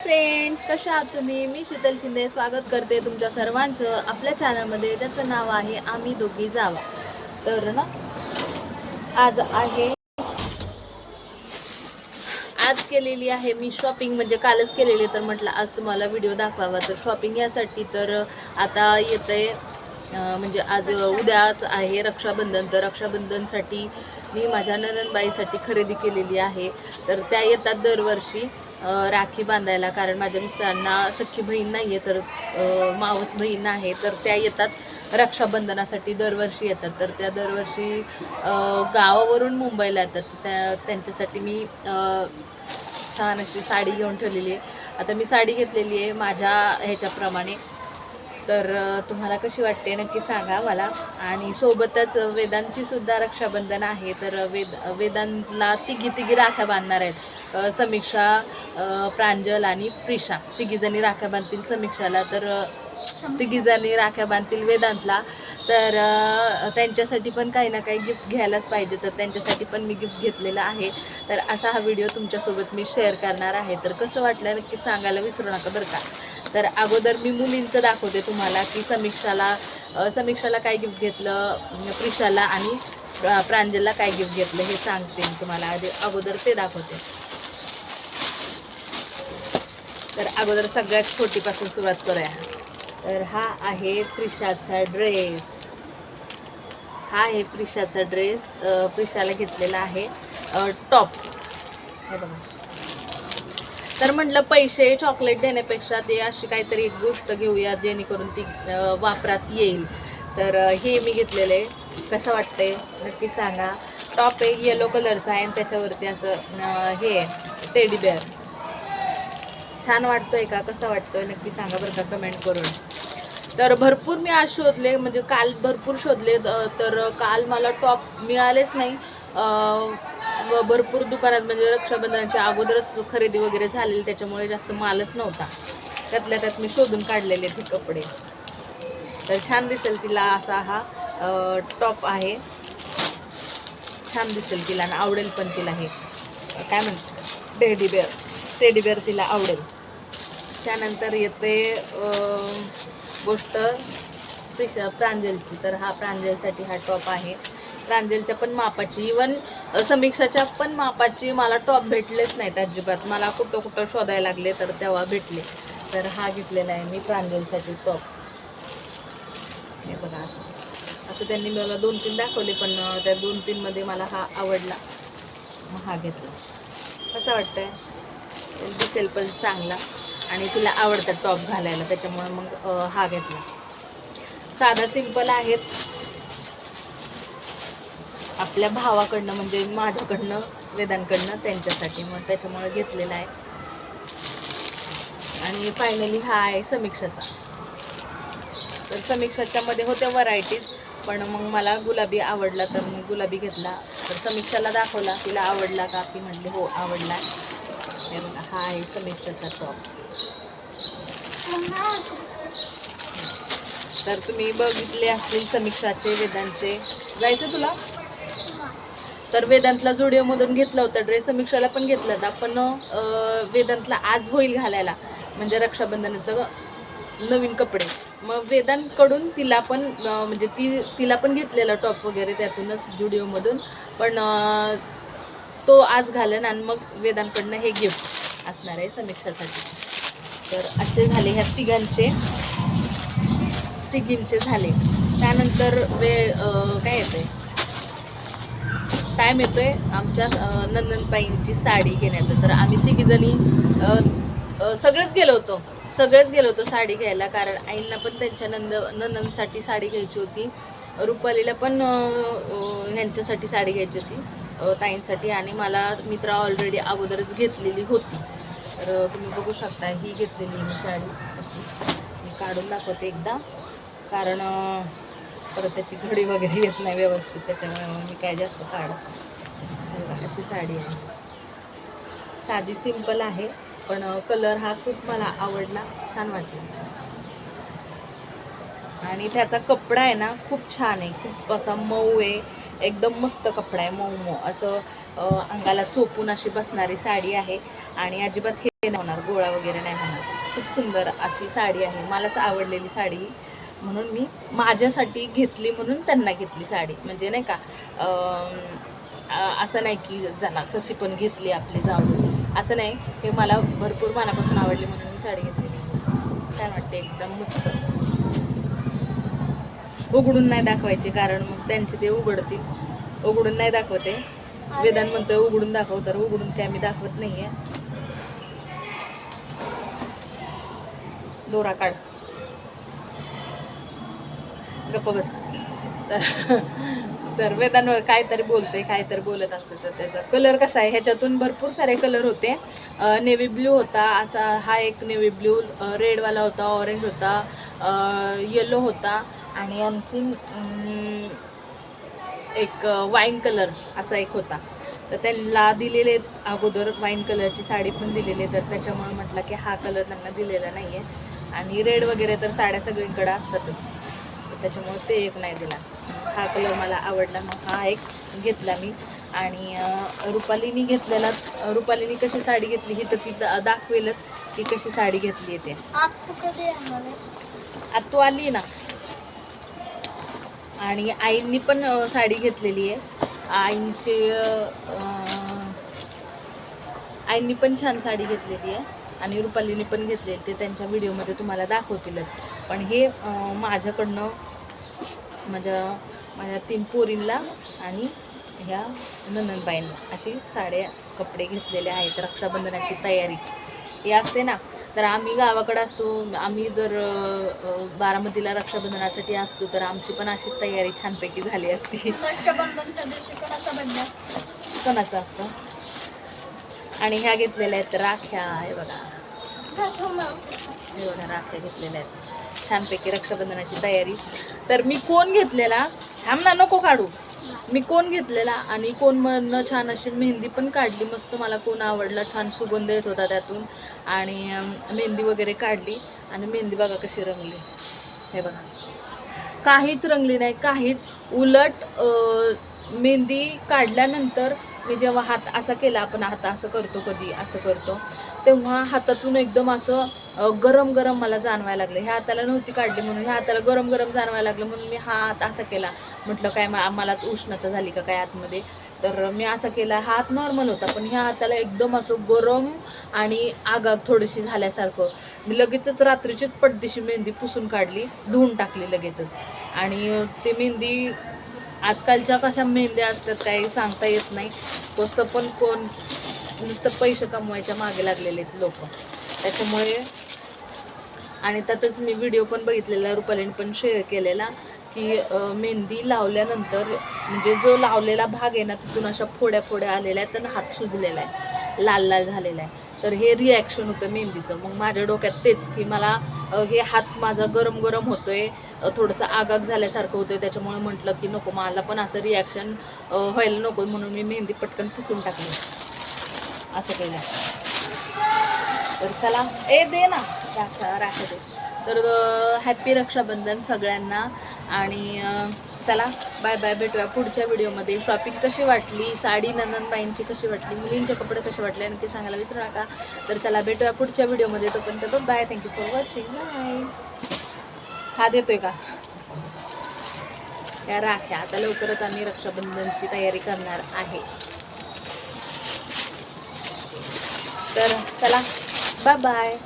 Friends कशा आहात तुम्ही? मी शीतल शिंदे. स्वागत करते तुमच्या सर्वांचं. आपल्या चॅनलमध्ये त्याचं नाव आहे आम्ही दोघी जावा. तर ना आज आहे. आज केलेली आहे मी शॉपिंग म्हणजे कालच केलेली तर म्हटलं आज तुम्हाला व्हिडिओ दाखवावा. तर शॉपिंग यासाठी तर आता येतंय म्हणजे आज उद्याच आहे रक्षाबंधन. तर रक्षाबंधनसाठी मी माझ्या ननंदबाईसाठी खरेदी केलेली आहे. तर त्या येतात दरवर्षी. राखी बांधायला कारण माझ्या मिस्टरांना सख्खी बहीण नाही आहे तर मावस बहीण आहे तर त्या येतात रक्षाबंधनासाठी दरवर्षी येतात. तर त्या दरवर्षी गावावरून मुंबईला येतात. त्या त्यांच्यासाठी मी छान अशी साडी घेऊन ठेवलेली आहे. आता मी साडी घेतलेली आहे माझ्या ह्याच्याप्रमाणे. तर तुम्हाला कशी वाटते नक्की सांगा मला. आणि सोबतच वेदांची सुद्धा रक्षाबंधन आहे तर वेद वेदांतला तिघी तिघी राख्या बांधणार आहेत. समीक्षा प्रांजल आणि प्रिशा. तिघीजणी राख्या बांधतील समीक्षाला तर अ, तिघीजणी राख्या बांधतील वेदांतला. तर त्यांच्यासाठी पण काही ना काही गिफ्ट घ्यायलाच पाहिजे. तर त्यांच्यासाठी पण मी गिफ्ट घेतलेलं आहे. तर असा हा व्हिडिओ तुमच्यासोबत मी शेअर करणार आहे. तर कसं वाटलं नक्की सांगायला विसरू नका बरं का? तर अगोदर मी मुलींचं दाखवते तुम्हाला की समीक्षाला समीक्षाला काय गिफ्ट घेतलं प्रिशाला आणि प्रांजलला काय गिफ्ट घेतलं हे सांगते मी तुम्हाला. आधी अगोदर ते दाखवते. तर अगोदर सगळ्यात छोटीपासून सुरुवात करूया. तर हा आहे प्रिशाचा ड्रेस. हा आहे प्रिशाचा ड्रेस. प्रिशाला घेतलेला आहे टॉप. हे बघा. तर म्हटलं पैसे चॉकलेट देण्यापेक्षा ते अशी काहीतरी एक गोष्ट घेऊया जेणेकरून ती वापरात येईल. तर हे मी घेतलेलं आहे. कसं वाटतंय? नक्की सांगा. टॉप एक येलो कलरचा आहे आणि त्याच्यावरती असं हे टेडी बेअर छान वाटतोय का? कसा वाटतोय? नक्की सांगा बरं का कमेंट करून. तर भरपूर मी आज शोधले म्हणजे काल भरपूर शोधले तर काल मला टॉप मिळालेच नाही. व भरपूर दुकानात म्हणजे रक्षाबंधनाच्या अगोदरच खरेदी वगैरे झालेली त्याच्यामुळे जास्त मालच नव्हता. त्यातल्या त्यात मी शोधून काढलेले ते कपडे. तर छान दिसेल तिला असा हा टॉप आहे. छान दिसेल तिला आणि आवडेल पण तिला हे. काय म्हणतात? Teddy bare. टेडी बेअर तिला आवडेल. त्यानंतर येते गोष्ट प्रिश प्रांजलची. तर हा प्रांजलसाठी हा टॉप आहे. प्रांजलच्या पण मापाची. इवन समीक्षाच्या पण मापाची मला टॉप भेटलेच नाहीत अजिबात. मला कुठं कुठं शोधायला लागले तर तेव्हा भेटले. तर हा घेतलेला आहे मी प्रांजलसाठी टॉप. हे बघा असं. असं त्यांनी मला दोन तीन दाखवले पण त्या दोन तीनमध्ये मला हा आवडला. मग हा घेतला. कसं वाटतंय? दिसेल पण चांगला. आणि तिला आवडतं टॉप घालायला त्याच्यामुळे मग हा घेतला. साधा सिंपल आहेत आपल्या भावाकडनं म्हणजे माझ्याकडनं वेदांकडनं त्यांच्यासाठी मग त्याच्यामुळे घेतलेला आहे. आणि फायनली हा आहे समीक्षाचा. तर समीक्षाच्यामध्ये होत्या व्हरायटीज पण मग मला गुलाबी आवडला तर मी गुलाबी घेतला. तर समीक्षाला दाखवला तिला आवडला का? ती म्हटली हो आवडला. आहे बघा हा आहे समीक्षाचा टॉप तर तुम्ही बघितले असतील समीक्षाचे वेदांचे. जायचं तुला? तर वेदांतला जोडिओमधून घेतला होता ड्रेस समीक्षाला पण घेतला होता पण वेदांतला आज होईल घालायला. म्हणजे रक्षाबंधनाचं नवीन कपडे. मग वेदांकडून तिला पण म्हणजे ती तिला पण घेतलेला टॉप वगैरे त्यातूनच जुडिओमधून पण तो आज घालन आणि मग वेदांकडनं हे गिफ्ट असणार आहे समीक्षासाठी. तर असे झाले ह्या तिघांचे. तिघींचे झाले. त्यानंतर वे अं, काय येते टाईम येतोय आमच्या नंदनबाईंची साडी घेण्याचं. तर आम्ही तिघीजणी सगळेच गेलो होतो. सगळेच गेलो होतो साडी घ्यायला कारण आईंना पण त्यांच्या नंद नंदनसाठी साडी घ्यायची होती. रुपालीला पण ह्यांच्यासाठी साडी घ्यायची होती. ताईंसाठी आणि मला मित्र ऑलरेडी अगोदरच घेतलेली होती. तर तुम्ही बघू शकता ही घेतलेली मी साडी अशी. मी काढून दाखवते एकदा. कारण परत त्याची घडी वगैरे येत नाही व्यवस्थित त्याच्यामुळे मी काय जास्त काढत अशी साडी आहे. साधी सिंपल आहे पण कलर हा खूप मला आवडला. छान वाटला. आणि त्याचा कपडा आहे ना खूप छान आहे. खूप असा मऊ आहे. एकदम मस्त कपडा आहे मऊ मऊ असं अंगाला चोपून अशी बसणारी साडी आहे. आणि अजिबात हे नाही होणार गोळा वगैरे नाही होणार. खूप सुंदर अशी साडी आहे. मलाच आवडलेली साडी. म्हणून मी माझ्यासाठी घेतली म्हणून त्यांना घेतली साडी. म्हणजे नाही का असं नाही की झाला कशी पण घेतली आपली जाऊ असं नाही हे मला भरपूर मनापासून आवडली म्हणून मी साडी घेतलेली छान वाटते एकदम मस्त. उघडून नाही दाखवायचे कारण मग त्यांचे ते उघडतील. उघडून नाही दाखवते. वेदान म्हणतोय उघडून दाखव तर उघडून काय मी दाखवत नाहीये. दोरा काढ. गप्प बस. तर तर वेदान काहीतरी बोलते काहीतरी बोलत असतं तर त्याचा. कलर कसा आहे? ह्याच्यातून भरपूर सारे कलर होते. नेव्ही ब्ल्यू होता असा हा एक नेव्ही ब्ल्यू रेडवाला होता ऑरेंज होता येलो होता. आणि आणखीन एक वाईन कलर असा एक होता. तर त्यांना दिलेले अगोदर वाईन कलरची साडी पण दिलेली आहे. तर त्याच्यामुळे म्हटलं की हा कलर त्यांना दिलेला नाही आहे आणि रेड वगैरे तर साड्या सगळीकडे असतातच. त्याच्यामुळे ते एक नाही दिला. हा कलर मला आवडला. मग हा एक घेतला मी. आणि रुपालीनी घेतलेला रुपालीनी कशी साडी घेतली ही तर ती दाखवेलच की कशी साडी घेतली आहे ते? आता तू आली ना. आणि आईंनी पण साडी घेतलेली आहे. आईंचे आईंनी पण छान साडी घेतलेली आहे. आणि रुपालीने पण घेतलेली ते त्यांच्या व्हिडिओमध्ये तुम्हाला दाखवतीलच. पण हे माझ्याकडनं माझ्या माझ्या तीन पोरींना आणि ह्या ननंदबाईंना अशी साड्या कपडे घेतलेले आहेत. रक्षाबंधनाची तयारी. हे असते ना तर आम्ही गावाकडे असतो. आम्ही जर बारामतीला रक्षाबंधनासाठी असतो तर आमची पण अशी तयारी छानपैकी झाली असती. रक्षाबंधनच्या दिवशी कोणाचा असतो? कोणाचं असतं? आणि ह्या घेतलेल्या आहेत राख्या हे बघा. हे बघा राख्या घेतलेल्या आहेत. छानपैकी रक्षाबंधनाची तयारी. तर मी कोण घेतलेला? थांब ना नको काढू. मी कोण घेतलेला आणि कोण मधनं छान अशी मेहंदी पण काढली मस्त मला कोण आवडला छान सुगंध येत होता त्यातून. आणि मेहंदी वगैरे काढली आणि मेहंदी बघा कशी रंगली. हे बघा. काहीच रंगली नाही काहीच. उलट मेहंदी काढल्यानंतर मी जेव्हा हात असा केला आपण हात असं करतो कधी असं करतो तेव्हा हातातून एकदम असं गरम गरम मला जाणवायला लागलं. ह्या हाताला नव्हती काढली म्हणून ह्या हाताला गरम गरम जाणवायला लागलं म्हणून मी हा हात असा केला. म्हटलं काय मलाच उष्णता झाली का काय आतमध्ये? तर मी असा केला हा हात नॉर्मल होता पण ह्या हाताला एकदम असं गरम आणि आगाग थोडीशी झाल्यासारखं. मी लगेचच रात्रीचीच पडदीशी मेहंदी पुसून काढली धुवून टाकली लगेचच. आणि ती मेहंदी आजकालच्या कशा मेहंद्या असतात काही सांगता येत नाही. कसं पण कोण नुसतं पैसे कमवायच्या मागे लागलेले आहेत लोक. त्याच्यामुळे आणि त्यातच मी व्हिडिओ पण बघितलेला रुपालीने पण शेअर केलेला. की मेहंदी लावल्यानंतर म्हणजे जो लावलेला भाग आहे ना तिथून अशा फोड्या फोड्या आलेल्या आहेत तर हात सुजलेला आहे. लाल लाल झालेला आहे. तर हे रिॲक्शन होतं मेहंदीचं. मग माझ्या डोक्यात तेच की मला हे हात माझा गरम गरम होतोय आहे थोडंसं आगाग झाल्यासारखं होतंय त्याच्यामुळे म्हटलं की नको मला पण असं रिॲक्शन व्हायला नको म्हणून मी मेहंदी पटकन पुसून टाकली. असं केलं. तर चला. ए दे ना. राखा राखा दे. तर हॅप्पी रक्षाबंधन सगळ्यांना. आणि चला बाय बाय भेटूया पुढच्या व्हिडिओमध्ये. शॉपिंग कशी वाटली? साडी नंदनबाईंची कशी वाटली? मुलींचे कपडे कसे वाटले? आणखी सांगायला विसरू नका. तर चला भेटूया पुढच्या व्हिडिओमध्ये. तोपर्यंत bye thank you for watching bye हा देतोय का? त्या राख्या. आता लवकरच आम्ही रक्षाबंधनची तयारी करणार आहे. तर चला बाय बाय